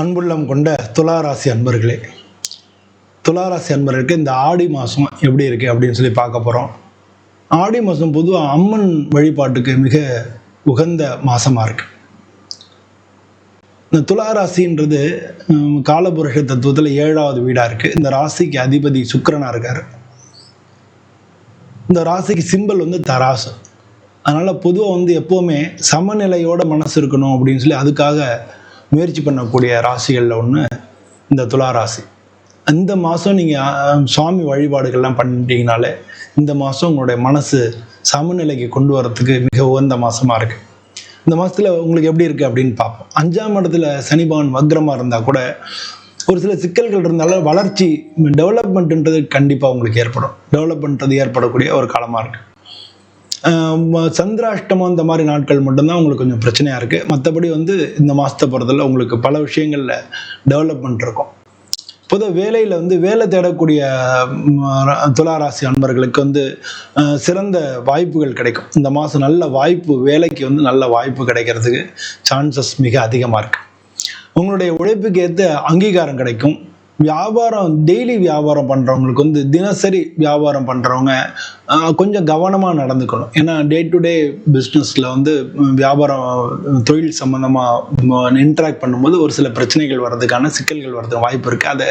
அன்புள்ளம் கொண்ட துளாராசி அன்பர்களே துளாராசி அன்பர்களுக்கு இந்த ஆடி மாதம் எப்படி இருக்கு அப்படின்னு சொல்லி பார்க்க போகிறோம் ஆடி மாதம் பொதுவாக அம்மன் வழிபாட்டுக்கு மிக உகந்த மாதமாக இருக்கு. இந்த துளாராசின்றது காலபுரஷ காலபுருஷ தத்துவத்தில் ஏழாவது வீடாக இருக்குது இந்த ராசிக்கு அதிபதி சுக்கரனாக இருக்கார். இந்த ராசிக்கு சிம்பல் வந்து தராசு. அதனால் பொதுவாக வந்து எப்போவுமே சமநிலையோட மனசு இருக்கணும் அப்படின்னு சொல்லி அதுக்காக முயற்சி பண்ணக்கூடிய ராசிகளில் ஒன்று இந்த துலா ராசி. இந்த மாதம் நீங்கள் சுவாமி வழிபாடுகள்லாம் பண்ணிட்டீங்கனாலே இந்த மாதம் உங்களுடைய மனசு சமநிலைக்கு கொண்டு வரத்துக்கு மிக உகந்த மாதமாக இருக்குது இந்த மாதத்தில் உங்களுக்கு எப்படி இருக்குது அப்படின்னு பார்ப்போம். அஞ்சாம் இடத்துல சனிபவன் வக்ரமாக இருந்தால் கூட ஒரு சில சிக்கல்கள் இருந்தாலும் வளர்ச்சி டெவலப்மெண்ட்டுன்றது கண்டிப்பாக உங்களுக்கு ஏற்படும். டெவலப்மெண்ட்றது ஏற்படக்கூடிய ஒரு காலமாக இருக்குது சந்திராஷ்டமம் இந்த மாதிரி நாட்கள் மட்டும்தான் உங்களுக்கு கொஞ்சம் பிரச்சனையாக இருக்குது மற்றபடி வந்து இந்த மாதத்தை பொறுத்தல உங்களுக்கு பல விஷயங்களில் டெவலப்மெண்ட் இருக்கும். பொதுவாக வேலையில் வந்து வேலை தேடக்கூடிய துளாராசி அன்பர்களுக்கு வந்து சிறந்த வாய்ப்புகள் கிடைக்கும். இந்த மாதம் நல்ல வாய்ப்பு வேலைக்கு வந்து நல்ல வாய்ப்பு கிடைக்கிறதுக்கு சான்சஸ் மிக அதிகமாக இருக்குது உங்களுடைய உழைப்புக்கு ஏற்ற அங்கீகாரம் கிடைக்கும். வியாபாரம் டெய்லி வியாபாரம் பண்ணுறவங்களுக்கு வந்து தினசரி வியாபாரம் பண்ணுறவங்க கொஞ்சம் கவனமாக நடந்துக்கணும். ஏன்னா டே டு டே பிஸ்னஸில் வந்து வியாபாரம் தொழில் சம்மந்தமாக இன்ட்ராக்ட் பண்ணும்போது ஒரு சில பிரச்சனைகள் வர்றதுக்கான சிக்கல்கள் வர்றதுக்கு வாய்ப்பு இருக்குது அதை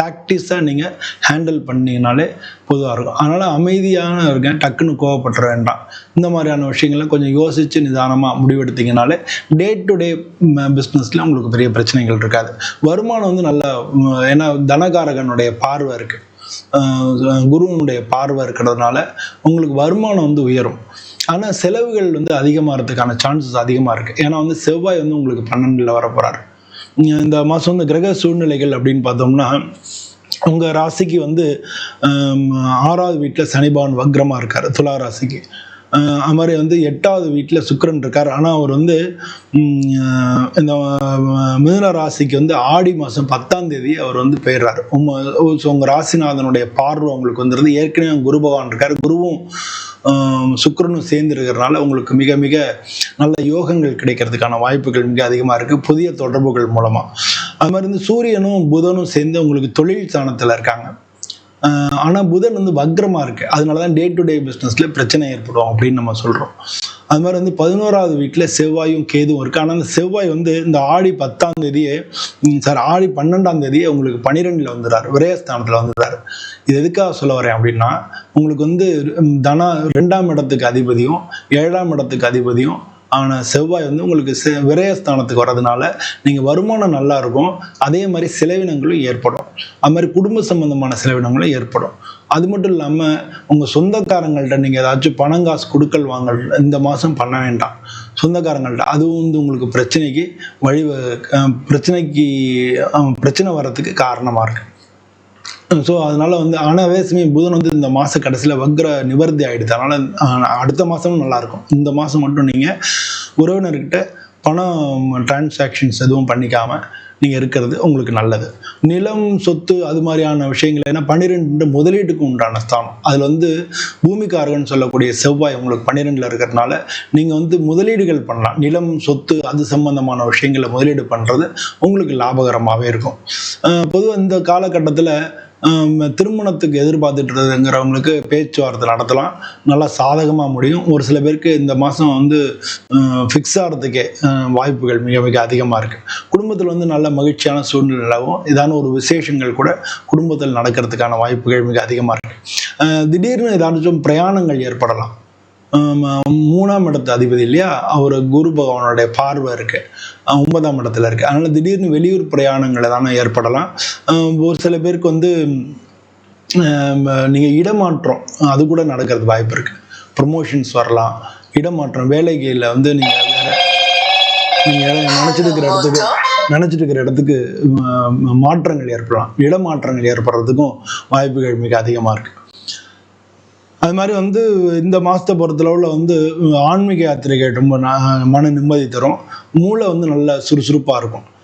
டாக்டிஸாக நீங்கள் ஹேண்டில் பண்ணிங்கனாலே பொதுவாக இருக்கும். அதனால் அமைதியான இருங்க டக்குன்னு கோவப்பட்டுற வேண்டாம். இந்த மாதிரியான விஷயங்களை கொஞ்சம் யோசித்து நிதானமாக முடிவெடுத்தீங்கனாலே டே டு டே பிஸ்னஸில் உங்களுக்கு பெரிய பிரச்சனைகள் இருக்காது. வருமானம் வந்து நல்லா ஏன்னா தனகாரகனுடைய பார்வை இருக்குது குருவனுடைய பார்வை இருக்கிறதுனால உங்களுக்கு வருமானம் வந்து உயரும். ஆனால் செலவுகள் வந்து அதிகமாகிறதுக்கான சான்சஸ் அதிகமாக இருக்குது ஏன்னா வந்து செவ்வாய் வந்து உங்களுக்கு பன்னெண்டில் வர போகிறாரு இந்த மாதம் வந்து கிரக சூழ்நிலைகள் அப்படின்னு பார்த்தோம்னா உங்கள் ராசிக்கு வந்து ஆறாவது வீட்டில் சனிபான் வக்ரமாக இருக்கார் துலா ராசிக்கு. ஆஹ் அது மாதிரி வந்து எட்டாவது வீட்டில் சுக்கரன் இருக்கார். ஆனால் அவர் வந்து இந்த மிதுன ராசிக்கு வந்து ஆடி மாதம் பத்தாம் தேதி அவர் வந்து போயிடுறாரு. உங்கள் உங்கள் ராசிநாதனுடைய பார்வை உங்களுக்கு வந்துருது. ஏற்கனவே குரு பகவான் இருக்கார். குருவும் சுக்கரனும் சேர்ந்து இருக்கிறனால உங்களுக்கு மிக மிக நல்ல யோகங்கள் கிடைக்கிறதுக்கான வாய்ப்புகள் மிக அதிகமாக இருக்குது புதிய தொடர்புகள் மூலமாக அது மாதிரி வந்து சூரியனும் புதனும் சேர்ந்து உங்களுக்கு தொழில் ஸ்தானத்தில் இருக்காங்க. ஆனால் புதன் வந்து வக்ரமாக இருக்கு. அதனால தான் டே டு டே பிஸ்னஸில் பிரச்சனை ஏற்படும் அப்படின்னு நம்ம சொல்கிறோம் அது மாதிரி வந்து பதினோராவது வீட்டில் செவ்வாயும் கேதுவும் இருக்குது ஆனால் அந்த செவ்வாய் வந்து இந்த ஆடி பத்தாம் தேதியே சார் ஆடி பன்னெண்டாம் தேதியே உங்களுக்கு பன்னிரெண்டில் வந்துடுறாரு. விரயஸ்தானத்தில் வந்துடுறாரு. இது எதுக்காக சொல்ல வரேன் அப்படின்னா உங்களுக்கு வந்து தனா ரெண்டாம் இடத்துக்கு அதிபதியும் ஏழாம் இடத்துக்கு அதிபதியும் ஆனால் செவ்வாய் வந்து உங்களுக்கு செ விரயஸ்தானத்துக்கு வர்றதுனால நீங்கள் வருமானம் நல்லா இருக்கும். அதே மாதிரி செலவினங்களும் ஏற்படும். அது மாதிரி குடும்ப சம்பந்தமான செலவினங்களும் ஏற்படும். அது மட்டும் இல்லாமல் உங்கள் சொந்தக்காரங்கள்ட்ட நீங்கள் ஏதாச்சும் பணம் காசு கொடுக்கல் வாங்கல் இந்த மாதம் பண்ண வேண்டாம். சொந்தக்காரங்கள்ட்ட அதுவும் வந்து உங்களுக்கு பிரச்சனைக்கு வழி பிரச்சனைக்கு பிரச்சனை வர்றதுக்கு காரணமாக இருக்கு. ஸோ அதனால வந்து ஆனால் அதே சமயம் புதன் வந்து இந்த மாத கடைசியில் வக்ர நிவர்த்தி ஆகிடுது அதனால் அடுத்த மாதமும் நல்லாயிருக்கும் இந்த மாதம் மட்டும் நீங்கள் உறவினர்கிட்ட பணம் டிரான்சாக்ஷன்ஸ் எதுவும் பண்ணிக்காமல் நீங்கள் இருக்கிறது உங்களுக்கு நல்லது. நிலம் சொத்து அது மாதிரியான விஷயங்கள் ஏன்னா பன்னிரெண்டு முதலீட்டுக்கு உண்டான ஸ்தானம். அதில் வந்து பூமிக்காரகன் சொல்லக்கூடிய செவ்வாய் உங்களுக்கு பன்னிரெண்டில் இருக்கிறதுனால நீங்கள் வந்து முதலீடுகள் பண்ணலாம். நிலம் சொத்து அது சம்பந்தமான விஷயங்களை முதலீடு பண்ணுறது உங்களுக்கு லாபகரமாகவே இருக்கும். பொதுவாக இந்த காலகட்டத்தில் திருமணத்துக்கு எதிர்பார்த்துட்டுங்கிறவங்களுக்கு பேச்சுவார்த்தை நடத்தலாம். நல்லா சாதகமாக முடியும். ஒரு சில பேருக்கு இந்த மாதம் வந்து ஃபிக்ஸ் ஆகிறதுக்கே வாய்ப்புகள் மிக மிக அதிகமாக இருக்குது குடும்பத்தில் வந்து நல்ல மகிழ்ச்சியான சூழ்நிலையாகவும் இதான ஒரு விசேஷங்கள் கூட குடும்பத்தில் நடக்கிறதுக்கான வாய்ப்புகள் மிக அதிகமாக இருக்குது திடீர்னு ஏதாச்சும் பிரயாணங்கள் ஏற்படலாம். மூணாம் இடத்து அதிபதி இல்லையா? அவர் குரு பகவானுடைய பார்வை இருக்கு. ஒன்பதாம் இடத்துல இருக்கு. அதனால திடீர்னு வெளியூர் பிரயாணங்கள் தானே ஏற்படலாம். ஒரு சில பேருக்கு வந்து நீங்கள் இடமாற்றம் அது கூட நடக்கிறது வாய்ப்பு இருக்கு. ப்ரொமோஷன்ஸ் வரலாம். இடமாற்றம் வேலைகளில் வந்து நீங்கள் வேற நீங்கள் நினச்சிருக்கிற இடத்துக்கு நினச்சிட்டு இருக்கிற இடத்துக்கு மாற்றங்கள் ஏற்படலாம். இடமாற்றங்கள் ஏற்படுறதுக்கும் வாய்ப்புகள் மிக அதிகமாக இருக்கு. அது மாதிரி வந்து இந்த மாதத்தை பொறுத்தளவில் வந்து ஆன்மீக யாத்திரைகள் ரொம்ப ந- மன நிம்மதி தரும். மூளை வந்து நல்ல சுறுசுறுப்பாக இருக்கும்.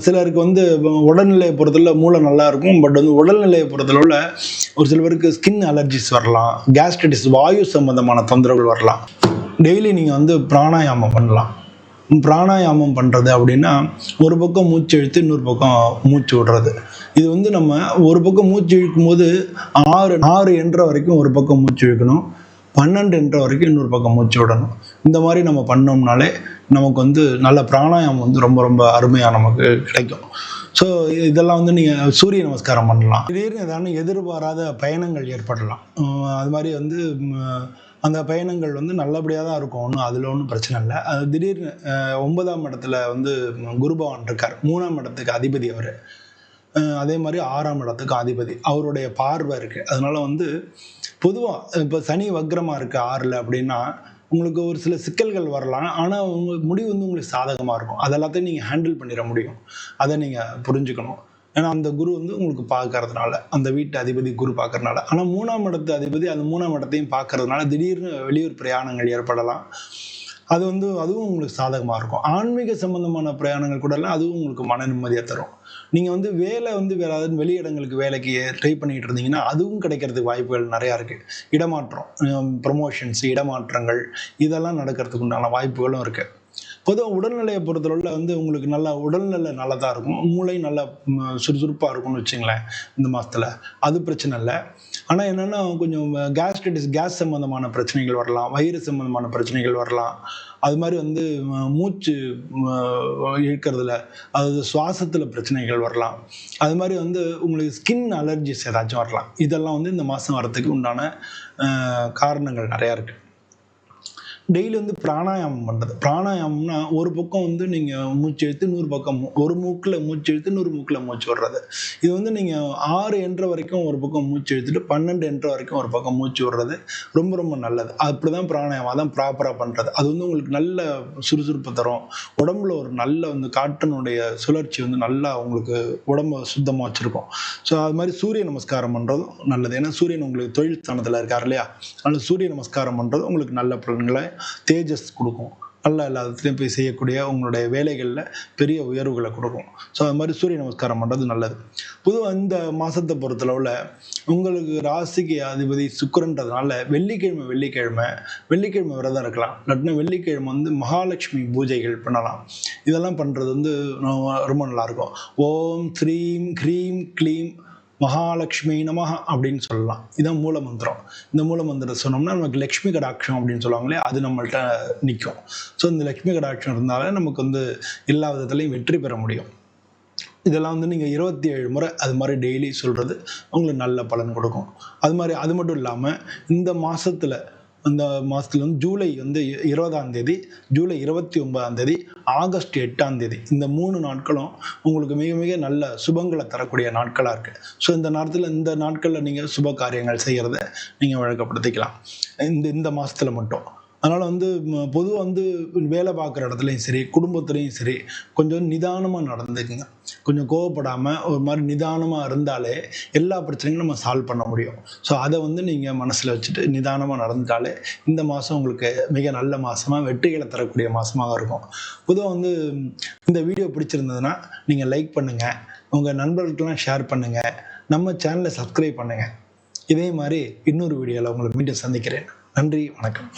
சிலருக்கு வந்து உடல்நிலையை பொறுத்தளவு மூளை நல்லா இருக்கும். பட் வந்து உடல்நிலையை பொறுத்தளவில் ஒரு சில பேருக்கு ஸ்கின் அலர்ஜிஸ் வரலாம். கேஸ்ட்ரைட்டிஸ் வாயு சம்பந்தமான தொந்தரவுகள் வரலாம். டெய்லி நீங்கள் வந்து பிராணாயாமம் பண்ணலாம். பிராணாயாமம் பண்ணுறது அப்படின்னா ஒரு பக்கம் மூச்சு இழுத்து இன்னொரு பக்கம் மூச்சு விடுறது. இது வந்து நம்ம ஒரு பக்கம் மூச்சு இழுக்கும் போது ஆறு ஆறு என்ற வரைக்கும் ஒரு பக்கம் மூச்சு இழுக்கணும். பன்னெண்டு என்ற வரைக்கும் இன்னொரு பக்கம் மூச்சு விடணும். இந்த மாதிரி நம்ம பண்ணோம்னாலே நமக்கு வந்து நல்ல பிராணாயாமம் வந்து ரொம்ப ரொம்ப அருமையாக நமக்கு கிடைக்கும். ஸோ இதெல்லாம் வந்து நீங்கள் சூரிய நமஸ்காரம் பண்ணலாம். திடீர்னு ஏதாவது எதிர்பாராத பயணங்கள் ஏற்படலாம். அது மாதிரி வந்து அந்த பயணங்கள் வந்து நல்லபடியாக தான் இருக்கும். ஒன்றும் அதில் ஒன்றும் பிரச்சனை இல்லை. அது திடீர்னு ஒன்பதாம் இடத்துல வந்து குருபவான் இருக்கார். மூணாம் இடத்துக்கு அதிபதி அவர். அதே மாதிரி ஆறாம் இடத்துக்கு அதிபதி. அவருடைய பார்வை இருக்குது அதனால வந்து பொதுவாக இப்போ சனி வக்ரமாக இருக்குது ஆறில் அப்படின்னா உங்களுக்கு ஒரு சில சிக்கல்கள் வரலாம். ஆனால் உங்களுக்கு முடிவு வந்து உங்களுக்கு சாதகமாக இருக்கும். அதெல்லாத்தையும் நீங்கள் ஹேண்டில் பண்ணிட முடியும். அதை நீங்கள் புரிஞ்சுக்கணும். ஏன்னா அந்த குரு வந்து உங்களுக்கு பார்க்கறதுனால அந்த வீட்டு அதிபதி குரு பார்க்கறதுனால. ஆனால் மூணாம் இடத்து அதிபதி அந்த மூணாம் இடத்தையும் பார்க்கறதுனால திடீர்னு வெளியூர் பிரயாணங்கள் ஏற்படலாம். அது வந்து அதுவும் உங்களுக்கு சாதகமாக இருக்கும். ஆன்மீக சம்பந்தமான பிரயாணங்கள் கூட எல்லாம் அதுவும் உங்களுக்கு மன நிம்மதியாக தரும். நீங்கள் வந்து வேலை வந்து வேற ஏதாவது வெளியிடங்களுக்கு வேலைக்கு ட்ரை பண்ணிட்டு இருந்தீங்கன்னா அதுவும் கிடைக்கிறதுக்கு வாய்ப்புகள் நிறையா இருக்குது இடமாற்றம் ப்ரொமோஷன்ஸ் இடமாற்றங்கள் இதெல்லாம் நடக்கிறதுக்கு உண்டான வாய்ப்புகளும் இருக்குது பொதுவாக உடல்நிலையை பொறுத்தளவில் வந்து உங்களுக்கு நல்லா உடல்நிலை நல்லதாக இருக்கும். மூளை நல்லா சுறுசுறுப்பாக இருக்கும்னு வச்சுங்களேன் இந்த மாதத்தில் அது பிரச்சனை இல்லை. ஆனால் என்னென்னா கொஞ்சம் கேஸ்ட்ரைட்டிஸ் கேஸ் சம்மந்தமான பிரச்சனைகள் வரலாம் வயிறு சம்மந்தமான பிரச்சனைகள் வரலாம். அது மாதிரி வந்து மூச்சு இழுக்கிறதுல அதாவது சுவாசத்தில் பிரச்சனைகள் வரலாம். அது மாதிரி வந்து உங்களுக்கு ஸ்கின் அலர்ஜிஸ் ஏதாச்சும் வரலாம். இதெல்லாம் வந்து இந்த மாதம் வரத்துக்கு உண்டான காரணங்கள் நிறையா இருக்குது டெய்லி வந்து பிராணாயாமம் பண்ணுறது பிராணாயாமம்னா ஒரு பக்கம் வந்து நீங்கள் மூச்சு இழுத்து நூறு பக்கம் மூ- ஒரு மூக்கில் மூச்சு இழுத்து நூறு மூக்கில் மூச்சு விடுறது. இது வந்து நீங்கள் ஆறு என்ற வரைக்கும் ஒரு பக்கம் மூச்சு இழுத்துட்டு பன்னெண்டு என்ற வரைக்கும் ஒரு பக்கம் மூச்சு விடுறது ரொம்ப ரொம்ப நல்லது. அப்படி தான் பிராணாயாமம் அதான் ப்ராப்பராக பண்ணுறது அது வந்து உங்களுக்கு நல்ல சுறுசுறுப்பு தரும். உடம்புல ஒரு நல்ல வந்து காட்டனுடைய சுழற்சி வந்து நல்லா உங்களுக்கு உடம்ப சுத்தமாக வச்சுருக்கும். ஸோ அது மாதிரி சூரிய நமஸ்காரம் பண்ணுறதும் நல்லது. ஏன்னா சூரியன் உங்களுக்கு தொழில் ஸ்தானத்தில் இருக்கார் இல்லையா? அதனால் சூரிய நமஸ்காரம் பண்ணுறது உங்களுக்கு நல்ல பலன்களை தேஜஸ் கொடுக்கும். நல்ல எல்லாத்துலேயும் போய் செய்யக்கூடிய உங்களுடைய வேலைகளில் பெரிய உயர்வுகளை கொடுக்கும். ஸோ அது மாதிரி சூரிய நமஸ்காரம் பண்ணுறது நல்லது. பொதுவாக இந்த மாதத்தை பொறுத்தளவில் உங்களுக்கு ராசிக்கு அதிபதி சுக்கரன்றதுனால வெள்ளிக்கிழமை வெள்ளிக்கிழமை வெள்ளிக்கிழமை விரதம் இருக்கலாம். இல்லாட்டினா வெள்ளிக்கிழமை வந்து மகாலட்சுமி பூஜைகள் பண்ணலாம். இதெல்லாம் பண்ணுறது வந்து ரொம்ப- ரொம்ப நல்லாயிருக்கும் ஓம் ஸ்ரீம் க்ரீம் க்ளீம் மகாலட்சுமி நமஹ அப்படின்னு சொல்லலாம். இதான் மூல மந்திரம். இந்த மூல மந்திரம் சொன்னோம்னா நமக்கு லக்ஷ்மி கடாட்சம் அப்படின்னு சொல்லுவாங்களே அது நம்மள்கிட்ட நிற்கும் ஸோ இந்த லக்ஷ்மி கடாட்சம் இருந்தாலே நமக்கு வந்து எல்லா விதத்துலையும் வெற்றி பெற முடியும். இதெல்லாம் வந்து நீங்கள் இருபத்தி ஏழு முறை அது மாதிரி டெய்லி சொல்கிறது உங்களுக்கு நல்ல பலன் கொடுக்கும். அது மாதிரி அது மட்டும் இல்லாமல் இந்த மாதத்தில் இந்த மாதத்துல வந்து ஜூலை வந்து இருபதாம் தேதி ஜூலை இருபத்தி ஒன்பதாம் தேதி ஆகஸ்ட் எட்டாம் தேதி. இந்த மூணு நாட்களும் உங்களுக்கு மிக மிக நல்ல சுபங்களை தரக்கூடிய நாட்களாக இருக்குது ஸோ இந்த நேரத்தில் இந்த நாட்களில் நீங்கள் சுப காரியங்கள் செய்கிறத நீங்கள் வழக்கப்படுத்திக்கலாம். இந்த இந்த மாதத்தில் மட்டும். அதனால் வந்து பொதுவாக வந்து வேலை பார்க்குற இடத்துலையும் சரி குடும்பத்துலேயும் சரி கொஞ்சம் நிதானமாக நடந்துக்குங்க. கொஞ்சம் கோவப்படாமல் ஒரு மாதிரி நிதானமாக இருந்தாலே எல்லா பிரச்சனைகளும் நம்ம சால்வ் பண்ண முடியும். ஸோ அதை வந்து நீங்கள் மனசில் வச்சுட்டு நிதானமாக நடந்துட்டாலே இந்த மாதம் உங்களுக்கு மிக நல்ல மாதமாக வெற்றிகளை தரக்கூடிய மாதமாக இருக்கும். பொதுவாக வந்து இந்த வீடியோ பிடிச்சிருந்ததுன்னா நீங்கள் லைக் பண்ணுங்கள் உங்கள் நண்பர்களுக்கெல்லாம் ஷேர் பண்ணுங்கள் நம்ம சேனலை சப்ஸ்கிரைப் பண்ணுங்கள் இதே மாதிரி இன்னொரு வீடியோவில் உங்களை மீண்டும் சந்திக்கிறேன். நன்றி வணக்கம்.